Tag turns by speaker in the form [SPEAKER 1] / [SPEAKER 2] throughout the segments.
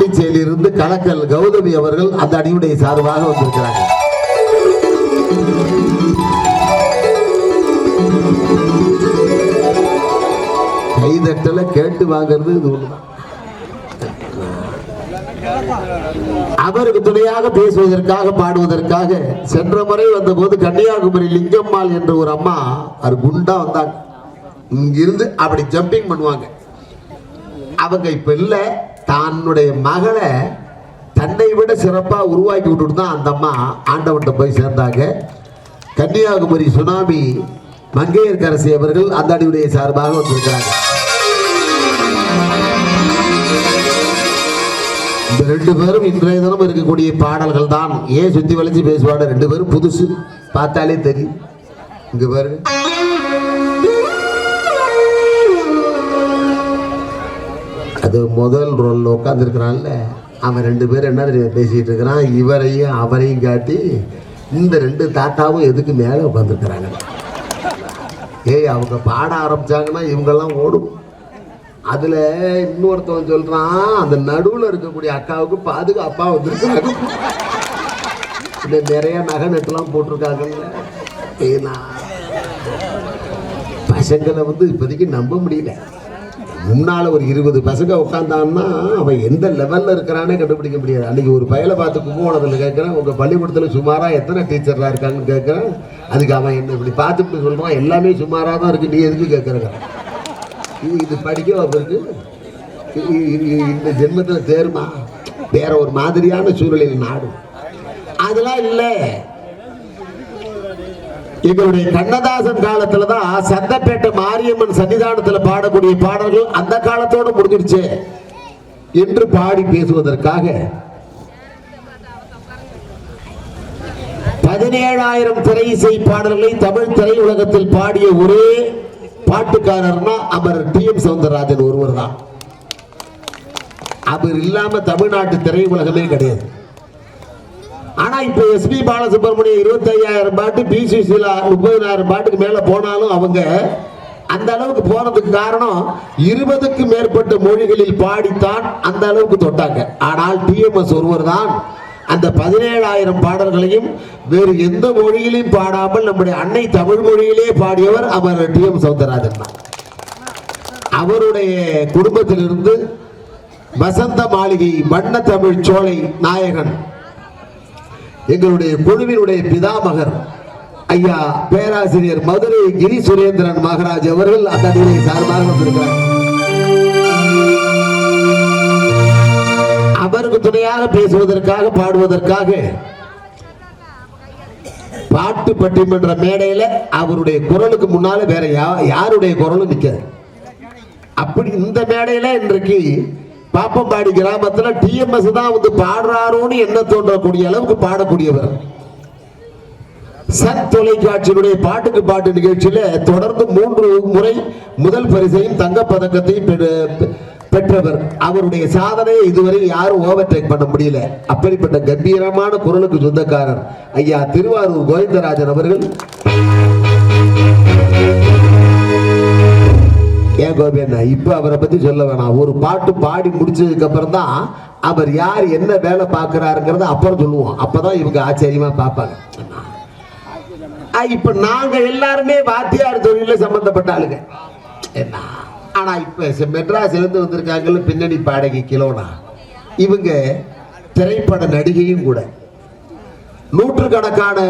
[SPEAKER 1] பாண்டிச்சேரியிலிருந்து கலக்கல் கௌதமி அவர்கள் அந்த அணியுடைய சார்பாக வந்திருக்கிறாங்க கைதட்டல கேட்டு வாங்குறது இது ஒண்ணுதான். அவருக்கு துணையாக பேசுவதற்காக பாடுவதற்காக சென்ற முறை வந்தபோது கன்னியாகுமரி லிங்கம்மாள் என்ற ஒரு அம்மா அது குண்டா வந்தாங்க. இங்கிருந்து அப்படி ஜம்பிங் பண்ணுவாங்க. அவங்க இப்ப இல்லை. தன்னுடைய மகளை தன்னை விட சிறப்பாக உருவாக்கி விட்டுட்டு தான் அந்த அம்மா ஆண்டவன்ட்ட போய் சேர்ந்தாங்க. கன்னியாகுமரி சுனாமி மங்கையர்கரசி அவர்கள் அந்த அடிவுடைய சார்பாக வந்திருக்கிறாங்க. இந்த ரெண்டு பேரும் இன்றைய தினம் இருக்கக்கூடிய பாடல்கள் தான் ஏன் சுத்தி வளைச்சு பேசுவாங்க? ரெண்டு பேரும் புதுசு பார்த்தாலே தெரியும். இங்க பாருங்க. அது முதல் ரோலில் உட்காந்துருக்கிறான்ல அவன் ரெண்டு பேரும் என்ன தெரியும் பேசிகிட்டு இருக்கிறான் இவரையும் அவரையும் காட்டி இந்த ரெண்டு தாத்தாவும் எதுக்கு மேலே உட்காந்துருக்கிறாங்க ஏய் அவங்க பாட ஆரம்பித்தாங்கன்னா இவங்கெல்லாம் ஓடும். அதில் இன்னொருத்தவன் சொல்கிறான் அந்த நடுவில் இருக்கக்கூடிய அக்காவுக்கு பாதுகாப்பா வந்திருக்காங்க இந்த நிறைய நகை நெட்டுலாம் போட்டிருக்காங்கல்ல. ஏன்னா பசங்களை வந்து இப்போதைக்கு நம்ப முடியல. முன்னால் ஒரு இருபது பசங்க உட்காந்தான்னா அவன் எந்த லெவலில் இருக்கிறானே கண்டுபிடிக்க முடியாது. அன்றைக்கி ஒரு பயலை பார்த்து கும்பகோணத்தில் கேட்குறேன் உங்கள் பள்ளிக்கூடத்தில் சுமாராக எத்தனை டீச்சர்லாம் இருக்காங்கன்னு கேட்குறேன்? அதுக்கு அவன் என்ன இப்படி பார்த்துட்டு சொல்கிறான் எல்லாமே சுமாராக தான் இருக்குது நீ எதுக்கு கேட்குறங்க இது இது படிக்க அவருக்கு? இந்த ஜென்மத்தில் தேருமா? வேற ஒரு மாதிரியான சூழலில் நாடு. அதெல்லாம் இல்லை. இவருடைய கண்ணதாசன் காலத்துல தான் சந்தப்பேட்டை மாரியம்மன் சன்னிதானத்துல பாடக்கூடிய பாடல்கள் அந்த காலத்தோட முடிஞ்சிருச்சு. என்று பாடி பேசுவதற்காக. பதினேழாயிரம் திரை இசை பாடல்களை தமிழ் திரையுலகத்தில் பாடிய ஒரே பாட்டுக்காரர்னா அவர் டி எம் சவுந்தரராஜன் ஒருவர் தான் அவர் இல்லாம தமிழ்நாட்டு திரையுலகமே கிடையாது. ஆனா இப்ப எஸ்பி பாலசுப்ரமணியம் இருபத்தி ஐயாயிரம் பாட்டு பிசிசியில சுசீலா முப்பதினாயிரம் பாட்டுக்கு மேல போனாலும் அவங்க அந்த அளவுக்கு போனதுக்கு காரணம் இருபதுக்கு மேற்பட்ட மொழிகளில் பாடித்தான் அந்த அளவுக்கு தொட்டாங்க. ஆனால் டிஎம்எஸ் ஒருவர் தான் அந்த பதினேழாயிரம் பாடல்களையும் வேறு எந்த மொழியிலையும் பாடாமல் நம்முடைய அன்னை தமிழ் மொழியிலே பாடியவர் அவர் டி எம் சௌந்தரராஜன் தான். அவருடைய குடும்பத்திலிருந்து வசந்த மாளிகை வண்ண தமிழ் சோலை நாயகன் எங்களுடைய குழுவினுடைய பிதாமகர் ஐயா பேராசிரியர் மதுரை கிரி சுரேந்திரன் மகராஜ் அவர்கள் அந்த அணியை சார்பாக வந்திருக்கிறார். அவருக்கு துணையாக பேசுவதற்காக பாடுவதற்காக பாட்டு பட்டிமன்ற மேடையில அவருடைய குரலுக்கு முன்னால வேற யா- யாருடைய குரலும் நிக்காது அப்படி இந்த மேடையில இன்றைக்கு பாப்பம்பாடி கிராமத்தில் டிஎம்எஸ் தான் வந்து பாடுறாரோன்னு என்ன தோன்றக்கூடிய அளவுக்கு பாடக்கூடியவர். சன் தொலைக்காட்சியினுடைய பாட்டுக்கு பாட்டு நிகழ்ச்சியில தொடர்ந்து மூன்று முறை முதல் பரிசையும் தங்கப்பதக்கத்தையும் பெற்றவர். அவருடைய சாதனையை இதுவரை யாரும் ஓவர்டேக் பண்ண முடியல. அப்படிப்பட்ட கம்பீரமான குரலுக்கு சொந்தக்காரர் ஐயா திருவாரூர் கோவிந்தராஜன் அவர்கள். ஏன் கோபி அண்ணா இப்போ அவரை பற்றி சொல்ல வேணாம். ஒரு பாட்டு பாடி முடிச்சதுக்கப்புறம் தான் அவர் யார் என்ன வேலை பார்க்குறாருங்கிறத அப்புறம் சொல்லுவோம். அப்போ தான் இவங்க ஆச்சரியமாக பார்ப்பாங்க. இப்போ நாங்கள் எல்லாருமே வாத்தியார் தொழிலில் சம்மந்தப்பட்ட ஆளுங்க. என்ன? ஆனா இப்ப செ- வந்திருக்காங்கல்ல பின்னணி பாடகி கிலோனா. இவங்க திரைப்பட நடிகையும் கூட. நூற்றுக்கணக்கான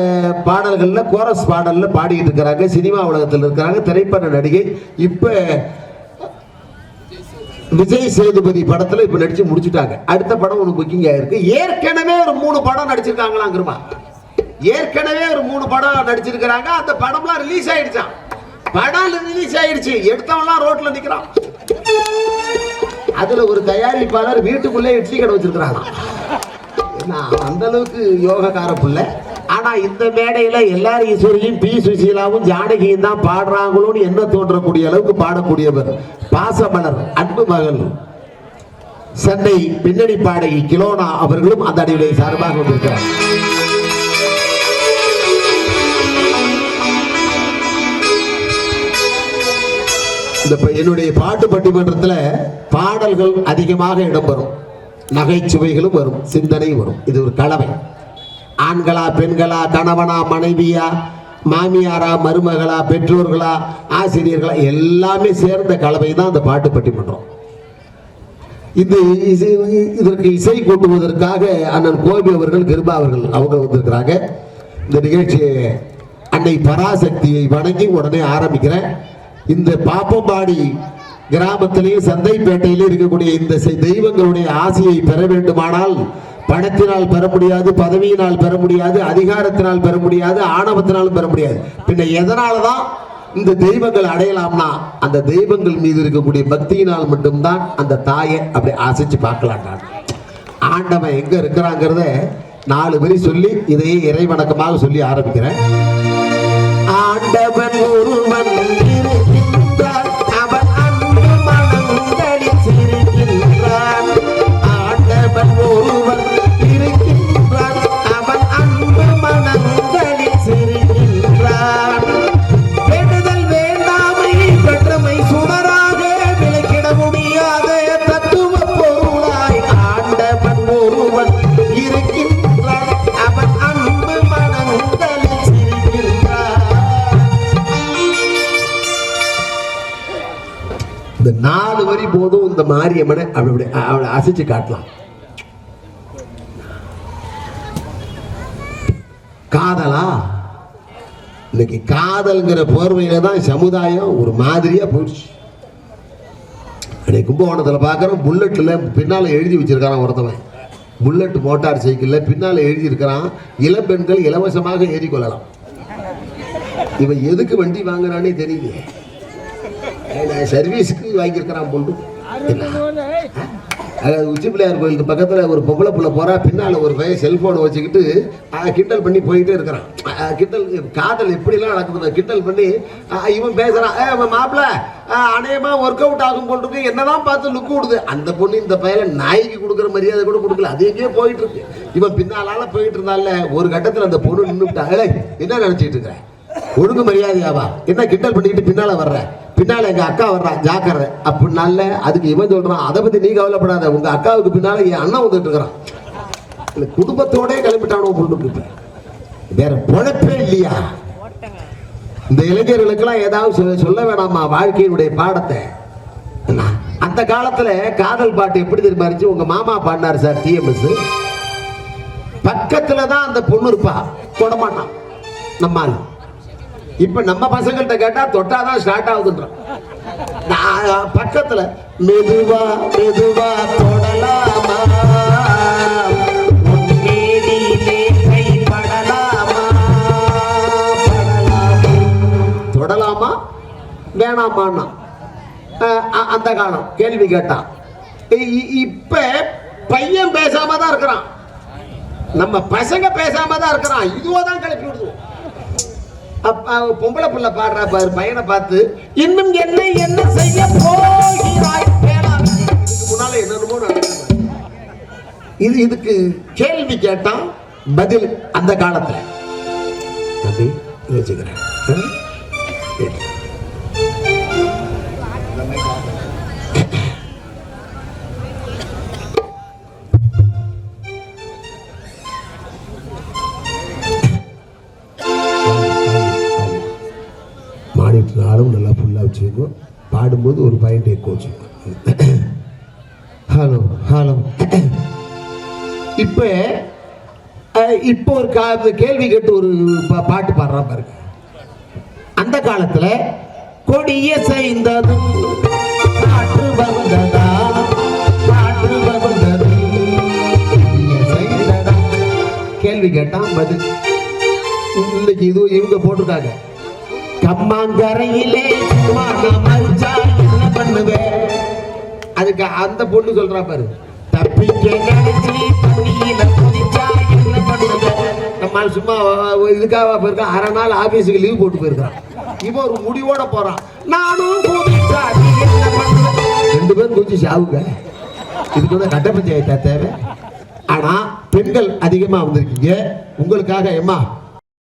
[SPEAKER 1] பாடல்களில் கோரஸ் பாடலில் பாடிட்டு இருக்கிறாங்க. சினிமா உலகத்தில் இருக்கிறாங்க. திரைப்பட நடிகை. இப்போ விஜய் சேதுபதி படத்தில் இப்போ நடித்து முடிச்சுட்டாங்க. அடுத்த படம் ஒன்று புக்கிங் ஆயிருக்கு. ஏற்கனவே ஒரு மூணு படம் நடிச்சிருக்காங்களாங்கிறமா? ஏற்கனவே ஒரு மூணு படம் நடிச்சிருக்கிறாங்க. அந்த படம்லாம் ரிலீஸ் ஆயிடுச்சான் படம் ரிலீஸ் ஆயிடுச்சு. எடுத்தவன்லாம் ரோட்ல நிக்கிறான். அதுல ஒரு தயாரிப்பாளர் வீட்டுக்குள்ளே இட்லி கடை வச்சிருக்கிறாங்க அந்த அளவுக்கு யோகக்கார பிள்ளை. ஆனா இந்த மேடையில எல்லார் ஈஸ்வரியும் பி. சுசீலாவும் ஜானகியும் தான் பாடுறாங்களோன்னு என்ன தோன்றக்கூடிய அளவுக்கு பாடக்கூடியவர்? பாசமலர் அன்பு மகள் சென்னை பின்னணி பாடகி கிலோனா அவர்களும் அந்த அடிவிலை சார்பாக வந்திருக்கிறார். இந்த என்னுடைய பாட்டு பட்டிமன்றத்தில் பாடல்கள் அதிகமாக இடம்பெறும். நகைச்சுவைகளும் வரும் சிந்தனை வரும். இது ஒரு கலவை ஆண்களா பெண்களா கணவனா மனைவியா மாமியாரா மருமகளா பெற்றோர்களா ஆசிரியர்களா எல்லாமே சேர்ந்த கலவை தான் அந்த பாட்டு பட்டிமன்றம். இது இசை இதற்கு இசை கூட்டுவதற்காக அண்ணன் கோபி அவர்கள் கிருபா அவர்கள் அவங்க வந்திருக்கிறாங்க. இந்த நிகழ்ச்சியை அன்னை பராசக்தியை வணங்கி உடனே ஆரம்பிக்கிறேன். இந்த பாப்பம்பாடி கிராமத்திலேயே சந்தைப்பேட்டையிலே இருக்கக்கூடிய இந்த செ- தெய்வங்களுடைய ஆசையை பெற வேண்டுமானால் பணத்தினால் பெற முடியாது பதவியினால் பெற முடியாது அதிகாரத்தினால் பெற முடியாது ஆணவத்தினாலும் பெற முடியாது. பின்ன எதனாலதான் இந்த தெய்வங்கள் அடையலாம்னா அந்த தெய்வங்கள் மீது இருக்கக்கூடிய பக்தியினால் மட்டும்தான் அந்த தாயை அப்படி ஆசைச்சு பார்க்கலாம் ஆண்டவன் எங்க இருக்கிறாங்கிறத நாலு வரி சொல்லி இதையே இறை வணக்கமாக சொல்லி ஆரம்பிக்கிறேன். ஆண்டவன் மாரியம்மனை அப்படி அப்படி அவளை அசைச்சு காட்டலாம். காதலா? இன்னைக்கு காதல்ங்கிற போர்வையில தான் சமுதாயம் ஒரு மாதிரியா போயிடுச்சு. அன்னைக்கு கும்பகோணத்தில் பார்க்குறோம் புல்லட்டில் பின்னால் எழுதி வச்சிருக்கான் ஒருத்தவன். புல்லட் மோட்டார் சைக்கிளில் பின்னால் எழுதியிருக்கிறான் இளம்பெண்கள் இலவசமாக ஏறிக்கொள்ளலாம். இவன் எதுக்கு வண்டி வாங்குறானே தெரியல சர்வீஸுக்கு வாங்கியிருக்கிறான் பொண்ணு. அதாவது உச்சி பிள்ளையார் கோயிலுக்கு பக்கத்தில் ஒரு பொம்பளை புள்ள போறா பின்னால் ஒரு பையன் செல்போனை வச்சுக்கிட்டு கிண்டல் பண்ணி போயிட்டே இருக்கிறான் கிண்டல் காதல் எப்படிலாம் நடக்குது கிண்டல் பண்ணி இவன் பேசுறான் ஏ மாப்பிள்ள அநேகமா ஒர்க் அவுட் ஆகும் போட்டுருக்கு என்னதான் பார்த்து லுக் விடுது அந்த பொண்ணு இந்த பையல நாய்க்கு கொடுக்குற மரியாதை கூட கொடுக்கல அது எங்கேயோ போயிட்டு இருக்கு இவன் பின்னாலால போயிட்டு இருந்தால ஒரு கட்டத்தில் அந்த பொண்ணு நின்றுட்டாங்களே என்ன நினைச்சிட்டு இருக்கிறேன் ஒழுங்கு மரியாதையாவா? என்ன கிண்டல் பண்ணிக்கிட்டு பின்னால வர்ற? பின்னால எங்க அக்கா வர்றா? ஜாக்கிரதை. அப்படின்னால அதுக்கு இவன் சொல்றான் அதை பத்தி நீ கவலைப்படாத. உங்க அக்காவுக்கு பின்னால என் அண்ணன் வந்துட்டு இருக்கிறான். இந்த குடும்பத்தோட கிளம்பிட்டானோ பொண்ணுக்கு வேற பொழப்பே இல்லையா? இந்த இளைஞர்களுக்கெல்லாம் ஏதாவது சொல்ல வேணாமா வாழ்க்கையினுடைய பாடத்தை? என்ன? அந்த காலத்துல காதல் பாட்டு எப்படி தெரியுமா இருந்துச்சு? உங்க மாமா பாடினார் சார் டிஎம்எஸ் பக்கத்துல தான் அந்த பொண்ணு இருப்பா. தொடமாட்டான் நம்மால் இப்ப நம்ம பசங்கள்ட்ட கேட்டா தொட்டாதான் ஸ்டார்ட் ஆகுதுன்றான் நான் பக்கத்துல மெதுவா மெதுவா தொடலாமா? தொடலாமா? வேணாமான்னா. அ- அந்த காலம் கேள்வி கேட்டான் இ- இப்ப பையன் பேசாம தான் இருக்கிறான். நம்ம பசங்க பேசாம தான் இருக்கிறான். இதுவோ தான் கிளப்பி பொம்பளை புள்ள பாடுறா பாரு பையனை பார்த்து இன்னும் என்ன என்ன செய்ய போகிறாய்? முன்னால என்னென்னமோ இது இதுக்கு கேள்வி கேட்டான் பதில் அந்த காலத்துல. அப்படி மானிட்டர் அளவு நல்லா ஃபுல்லாக வச்சுக்கோ பாடும்போது ஒரு பாயிண்ட் எக்கோ வச்சுக்கோங்க ஹலோ ஹலோ இப்போ இப்போ ஒரு கா கேள்வி கேட்டு ஒரு பா- பாட்டு பாடுறான் பாருங்க அந்த காலத்தில் கொடிய செய்ததும் காற்று வந்ததா? காற்று வந்தது கேள்வி கேட்டான் பதில். இன்னைக்கு இது இவங்க போட்டிருக்காங்க. கம்மாங்கரையிலே சும்மா நான் மறிச்சா என்ன பண்ணுவேன் அதுக்கு அந்த பொண்ணு சொல்றா பாரு. தப்பிக்க நினைச்சு தண்ணியில குதிச்சா என்ன பண்ணுவேன் நம்ம சும்மா இதுக்காக போயிருக்கான் அரை நாள் ஆபீஸுக்கு லீவ் போட்டு போயிருக்கான் இவன் ஒரு முடிவோட போறான் நானும் குதிச்சா என்ன பண்ணுவ? ரெண்டு பேரும் குதிச்சு சாவுங்க. இதுக்கு வந்து கட்ட பஞ்சாயத்தா தேவை? ஆனா பெண்கள் அதிகமா வந்திருக்கீங்க. உங்களுக்காக எம்மா